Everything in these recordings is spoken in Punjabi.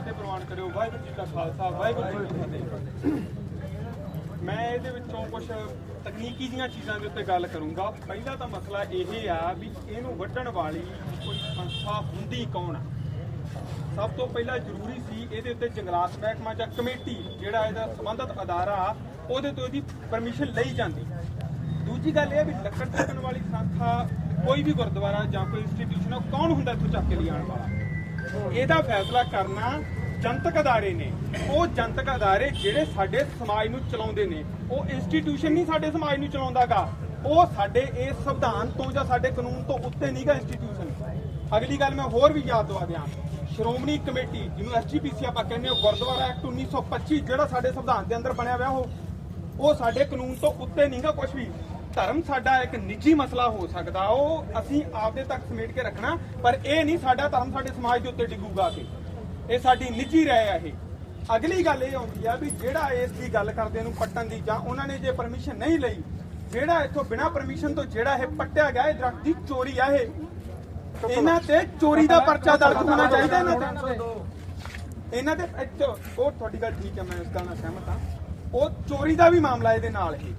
ਫਤਿਹ ਪ੍ਰਵਾਨ ਕਰਿਓ, ਵਾਹਿਗੁਰੂ ਜੀ ਕਾ ਖਾਲਸਾ, ਵਾਹਿਗੁਰੂ ਜੀ ਕੀ ਫਤਿਹ। ਮੈਂ ਇਹਦੇ ਵਿੱਚੋਂ ਕੁਝ ਤਕਨੀਕੀ ਦੀਆਂ ਚੀਜ਼ਾਂ ਦੇ ਉੱਤੇ ਗੱਲ ਕਰੂੰਗਾ। ਪਹਿਲਾ ਤਾਂ ਮਸਲਾ ਇਹ ਆ ਵੀ ਇਹਨੂੰ ਵੱਢਣ ਵਾਲੀ ਕੋਈ ਸੰਸਥਾ ਹੁੰਦੀ ਕੌਣ ਆ? ਸਭ ਤੋਂ ਪਹਿਲਾਂ ਜ਼ਰੂਰੀ ਸੀ ਇਹਦੇ ਉੱਤੇ ਜੰਗਲਾਤ ਮਹਿਕਮਾ ਜਾਂ ਕਮੇਟੀ, ਜਿਹੜਾ ਇਹਦਾ ਸੰਬੰਧਤ ਅਦਾਰਾ ਉਹਦੇ ਤੋਂ ਇਹਦੀ ਪਰਮਿਸ਼ਨ ਲਈ ਜਾਂਦੀ। ਦੂਜੀ ਗੱਲ ਇਹ ਵੀ ਲੱਕੜ ਚੱਕਣ ਵਾਲੀ ਸੰਸਥਾ ਕੋਈ ਵੀ ਗੁਰਦੁਆਰਾ ਜਾਂ ਕੋਈ ਇੰਸਟੀਟਿਊਸ਼ਨ ਉਹ ਕੌਣ ਹੁੰਦਾ ਇੱਥੋਂ ਚੱਕ ਕੇ ਲਿਆਉਣ ਵਾਲਾ? ਇਹਦਾ ਫੈਸਲਾ ਕਰਨਾ ਜਨਤਕ ਅਦਾਰੇ ਨੇ। ਉਹ ਜਨਤਕ ਅਦਾਰੇ ਜਿਹੜੇ ਸਾਡੇ ਸਮਾਜ ਨੂੰ ਚਲਾਉਂਦੇ ਨੇ। ਉਹ ਇੰਸਟੀਟਿਊਸ਼ਨ ਨਹੀਂ ਸਾਡੇ ਸਮਾਜ ਨੂੰ ਚਲਾਉਂਦਾਗਾ। ਉਹ ਸਾਡੇ ਇਸ ਸੰਵਿਧਾਨ ਤੋਂ ਜਾਂ ਸਾਡੇ ਕਾਨੂੰਨ ਤੋਂ ਉੱਤੇ ਨਹੀਂਗਾ ਇੰਸਟੀਟਿਊਸ਼ਨ ਅਗਲੀ ਗੱਲ ਮੈਂ ਹੋਰ ਵੀ ਯਾਦ ਦਵਾ ਦਿਆਂ। ਸ਼੍ਰੋਮਣੀ ਕਮੇਟੀ, ਜਿਹਨੂੰ ਐਸਜੀਪੀਸੀ ਆਪਾਂ ਕਹਿੰਦੇ ਹਾਂ, ਗੁਰਦੁਆਰਾ ਐਕਟ 1925 ਜਿਹੜਾ ਸਾਡੇ ਸੰਵਿਧਾਨ ਦੇ ਅੰਦਰ ਬਣਿਆ ਹੋਇਆ ਉਹ ਉਹ ਸਾਡੇ ਕਾਨੂੰਨ ਤੋਂ ਉੱਤੇ ਨਹੀਂਗਾ ਕੁਝ ਵੀ। ਧਰਮ ਸਾਡਾ ਇੱਕ ਨਿੱਜੀ ਮਸਲਾ ਹੋ ਸਕਦਾ, ਉਹ ਅਸੀਂ ਆਪਦੇ ਤੱਕ ਸਮੇਟ ਕੇ ਰੱਖਣਾ, ਪਰ ਇਹ ਨਹੀਂ ਸਾਡਾ ਧਰਮ ਸਾਡੇ ਸਮਾਜ ਦੇ ਉੱਤੇ ਡਿੱਗੂਗਾ ਕਿ। ਇਹ ਸਾਡੀ ਨਿੱਜੀ ਰਾਏ ਆ ਇਹ। ਅਗਲੀ ਗੱਲ ਇਹ ਆਉਂਦੀ ਆ ਵੀ ਜਿਹੜਾ ਇਸ ਦੀ ਗੱਲ ਕਰਦੇ ਨੂੰ ਪੱਟਣ ਦੀ ਜਾਂ ਉਹਨਾਂ ਨੇ ਜੇ ਪਰਮਿਸ਼ਨ ਨਹੀਂ ਲਈ, ਜਿਹੜਾ ਇੱਥੋਂ ਬਿਨਾਂ ਪਰਮਿਸ਼ਨ ਤੋਂ ਜਿਹੜਾ ਇਹ ਪੱਟਿਆ ਗਿਆ, ਇਹ ਦਰਖਤ ਦੀ ਚੋਰੀ ਆ ਇਹ। ਇਹਨਾਂ ਤੇ ਚੋਰੀ ਦਾ ਪਰਚਾ ਦਰਜ ਹੋਣਾ ਚਾਹੀਦਾ ਇਹਨਾਂ ਤੇ। ਇਹਨਾਂ ਦੇ ਉਹ ਤੁਹਾਡੀ ਗੱਲ ਠੀਕ ਹੈ, ਮੈਂ ਇਸ ਗੱਲ ਨਾਲ ਸਹਿਮਤ ਹਾਂ। ਉਹ ਚੋਰੀ ਦਾ ਵੀ ਮਾਮਲਾ ਇਹਦੇ ਨਾਲ ਹੀ।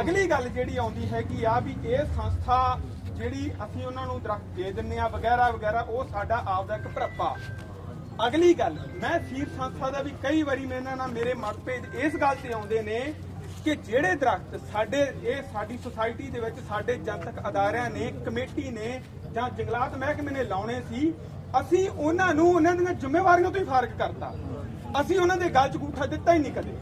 ਅਗਲੀ ਗੱਲ ਜਿਹੜੀ ਆਉਂਦੀ ਹੈਗੀ ਆ ਵੀ ਇਹ ਸੰਸਥਾ ਜਿਹੜੀ ਅਸੀਂ ਉਹਨਾਂ ਨੂੰ ਦਰਖਤ ਦੇ ਦਿੰਨੇ ਆ ਵਗੈਰਾ ਵਗੈਰਾ, ਉਹ ਸਾਡਾ ਆਪਦਾ ਇੱਕ ਭਰਪਾ। ਅਗਲੀ ਗੱਲ, ਮੈਂ ਸੀਰ ਸੰਸਥਾ ਦਾ ਵੀ ਕਈ ਵਾਰੀ ਮੇਰੇ ਨਾਲ ਮੇਰੇ ਮਤਭੇਦ ਇਸ ਗੱਲ ਤੇ ਆਉਂਦੇ ਨੇ ਕਿ ਜਿਹੜੇ ਦਰਖਤ ਸਾਡੇ, ਇਹ ਸਾਡੀ ਸੁਸਾਇਟੀ ਦੇ ਵਿੱਚ ਸਾਡੇ ਜਨਤਕ ਅਦਾਰਿਆਂ ਨੇ, ਕਮੇਟੀ ਨੇ ਜਾਂ ਜੰਗਲਾਤ ਮਹਿਕਮੇ ਨੇ ਲਾਉਣੇ ਸੀ, ਅਸੀਂ ਉਹਨਾਂ ਨੂੰ, ਉਹਨਾਂ ਦੀਆਂ ਜ਼ਿੰਮੇਵਾਰੀਆਂ ਤੋਂ ਹੀ ਫਾਰਗ ਕਰਤਾ। ਅਸੀਂ ਉਹਨਾਂ ਦੇ ਗੱਲ 'ਚ ਗੂਠਾ ਦਿੱਤਾ ਹੀ ਨਹੀਂ ਕਦੇ।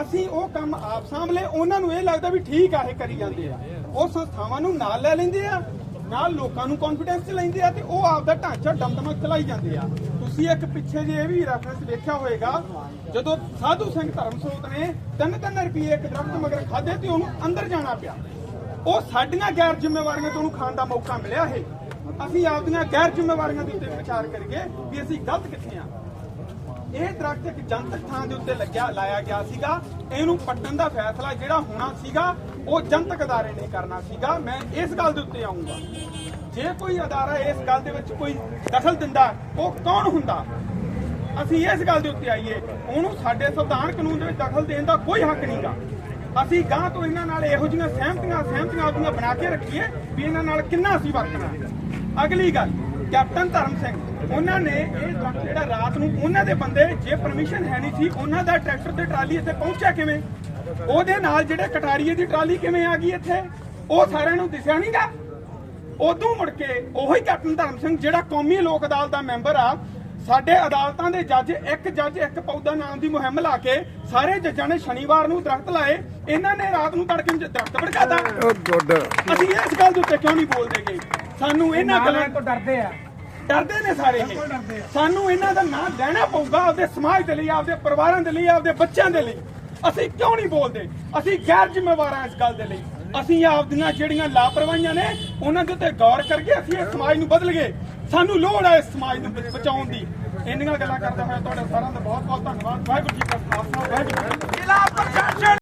ਅਸੀਂ ਉਹ ਕੰਮ ਆਪ ਸਾਂਭਲੇ, ਉਹਨਾਂ ਨੂੰ ਇਹ ਲੱਗਦਾ ਵੀ ਠੀਕ ਆ, ਇਹ ਕਰੀ ਜਾਂਦੇ ਆ। ਉਹ ਸੰਸਥਾਵਾਂ ਨੂੰ ਨਾਲ ਲੈ ਲੈਂਦੇ ਆ, ਨਾਲ ਲੋਕਾਂ ਨੂੰ ਕੌਨਫੀਡੈਂਸ ਚ ਲੈਂਦੇ ਆ ਤੇ ਉਹ ਆਪ ਦਾ ਢਾਂਚਾ ਦਮਦਮਾ ਚਲਾਈ ਜਾਂਦੇ ਆ। ਤੁਸੀਂ ਇੱਕ ਪਿੱਛੇ ਜੇ ਇਹ ਵੀ ਰੈਫਰੈਂਸ ਵੇਖਿਆ ਹੋਵੇਗਾ, ਜਦੋਂ ਸਾਧੂ ਸਿੰਘ ਧਰਮਸੋਤ ਨੇ 3-3 ਰੁਪਏ ਇੱਕ ਦਰਖਤ ਮਗਰ ਖਾਦੇ ਤੇ ਉਹਨੂੰ ਅੰਦਰ ਜਾਣਾ ਪਿਆ। ਉਹ ਸਾਡੀਆਂ ਗੈਰ ਜ਼ਿੰਮੇਵਾਰੀਆਂ ਤੋਂ ਉਹਨੂੰ ਖਾਣ ਦਾ ਮੌਕਾ ਮਿਲਿਆ ਇਹ। ਅਸੀਂ ਆਪਦੀਆਂ ਗੈਰ ਜ਼ਿੰਮੇਵਾਰੀਆਂ ਦੇ ਉੱਤੇ ਵਿਚਾਰ ਕਰੀਏ ਵੀ ਅਸੀਂ ਗਲਤ ਕਿੱਥੇ ਆ? ਇਹ ਦਰਖਤ ਇੱਕ ਜਨਤਕ ਥਾਂ ਦੇ ਉੱਤੇ ਲੱਗਿਆ, ਲਾਇਆ ਗਿਆ ਸੀਗਾ। ਇਹਨੂੰ ਪੱਟਣ ਦਾ ਫੈਸਲਾ ਜਿਹੜਾ ਹੋਣਾ ਸੀਗਾ, ਉਹ ਜਨਤਕ ਅਦਾਰੇ ਨੇ ਕਰਨਾ ਸੀਗਾ। ਮੈਂ ਇਸ ਗੱਲ ਦੇ ਉੱਤੇ ਆਉਂਗਾ ਜੇ ਕੋਈ ਅਦਾਰਾ ਇਸ ਗੱਲ ਦੇ ਵਿੱਚ ਕੋਈ ਦਖਲ ਦਿੰਦਾ, ਉਹ ਕੌਣ ਹੁੰਦਾ? ਅਸੀਂ ਇਸ ਗੱਲ ਦੇ ਉੱਤੇ ਆਈਏ। ਉਹਨੂੰ ਸਾਡੇ ਸੰਵਿਧਾਨ ਕਾਨੂੰਨ ਦੇ ਵਿੱਚ ਦਖਲ ਦੇਣ ਦਾ ਕੋਈ ਹੱਕ ਨਹੀਂਗਾ। ਅਸੀਂ ਗਾਂ ਤੋਂ ਇਹਨਾਂ ਨਾਲ ਇਹੋ ਜਿਹੀਆਂ ਸਹਿਮਤੀਆਂ ਸਹਿਮਤੀਆਂ ਆਪਣੀਆਂ ਬਣਾ ਕੇ ਰੱਖੀਏ ਵੀ ਇਹਨਾਂ ਨਾਲ ਕਿੰਨਾ ਅਸੀਂ ਵਰਤਣਾ। ਅਗਲੀ ਗੱਲ, ਕੈਪਟਨ ਧਰਮ ਸਿੰਘ। ਉਹਨਾਂ ਨੇ ਇਹ ਜਿਹੜਾ ਰਾਤ ਨੂੰ ਉਹਨਾਂ ਦੇ ਬੰਦੇ ਜੇ ਪਰਮਿਸ਼ਨ ਹੈ ਨਹੀਂ ਸੀ ਉਹਨਾਂ ਦਾ ਟਰੈਕਟਰ ਤੇ ਟਰਾਲੀ ਇੱਥੇ ਪਹੁੰਚਿਆ ਕਿਵੇਂ? ਉਹਦੇ ਨਾਲ ਜਿਹੜੇ ਕਟਾਰੀਏ ਦੀ ਟਰਾਲੀ ਕਿਵੇਂ ਆ ਗਈ ਇੱਥੇ? ਉਹ ਸਾਰਿਆਂ ਨੂੰ ਦਿਸਿਆ ਨਹੀਂਗਾ। ਉਦੋਂ ਮੁੜ ਕੇ ਉਹੀ ਕੈਪਟਨ ਧਰਮ ਸਿੰਘ ਜਿਹੜਾ ਕੌਮੀ ਲੋਕ ਅਦਾਲਤ ਦਾ ਮੈਂਬਰ ਆ ਸਾਡੇ ਅਦਾਲਤਾਂ ਦੇ ਜੱਜ ਇੱਕ ਜੱਜ ਇੱਕ ਪੌਦਾ ਨਾਮ ਦੀ ਮੁਹਿੰਮ ਲਾ ਕੇ ਸਾਰੇ ਜੱਜਾਂ ਨੇ ਸ਼ਨੀਵਾਰ ਨੂੰ ਦਰਖਤ ਲਾਏ। ਇਹਨਾਂ ਨੇ ਰਾਤ ਨੂੰ ਤੜਕੇ ਨੂੰ ਦਰਖਤ ਭੜਕਾਤਾ। ਉਹ ਗੁੱਡ ਅਸੀਂ ਇਸ ਗੱਲ ਦੇ ਉੱਤੇ ਕਿਉਂ ਨਹੀਂ ਬੋਲਦੇਗੇ ਸਾਨੂੰ ਇਹਨਾਂ ਗੱਲਾਂ ਤੋਂ ਡਰਦੇ ਆ। ਡਰਦੇ ਨੇ ਸਾਰੇ ਇਹ। ਸਾਨੂੰ ਇਹਨਾਂ ਦਾ ਨਾਂ ਲੈਣਾ ਪਊਗਾ ਆਪਦੇ ਸਮਾਜ ਦੇ ਲਈ, ਆਪਦੇ ਪਰਿਵਾਰਾਂ ਦੇ ਲਈ, ਆਪਦੇ ਬੱਚਿਆਂ ਦੇ ਲਈ। ਅਸੀਂ ਕਿਉਂ ਨਹੀਂ ਬੋਲਦੇ? ਅਸੀਂ ਗੈਰ ਜ਼ਿੰਮੇਵਾਰ ਹਾਂ ਇਸ ਗੱਲ ਦੇ ਲਈ। ਅਸੀਂ ਆਪਦੀਆਂ ਜਿਹੜੀਆਂ ਲਾਪਰਵਾਹੀਆਂ ਨੇ, ਉਹਨਾਂ ਦੇ ਉੱਤੇ ਗੌਰ ਕਰਕੇ ਅਸੀਂ ਇਸ ਸਮਾਜ ਨੂੰ ਬਦਲਗੇ ਸਾਨੂੰ ਲੋੜ ਹੈ ਇਸ ਸਮਾਜ ਨੂੰ ਬਚਾਉਣ ਦੀ। ਇੰਨੀਆਂ ਗੱਲਾਂ ਕਰਦਾ ਹੋਇਆ ਤੁਹਾਡਾ ਸਾਰਿਆਂ ਦਾ ਬਹੁਤ ਬਹੁਤ ਧੰਨਵਾਦ। ਵਾਹਿਗੁਰੂ ਜੀ ਕਾ ਖਾਲਸਾ, ਵਾਹਿਗੁਰੂ ਜ਼ਿਲ੍ਹਾ ਪ੍ਰਸ਼ਾਸਨ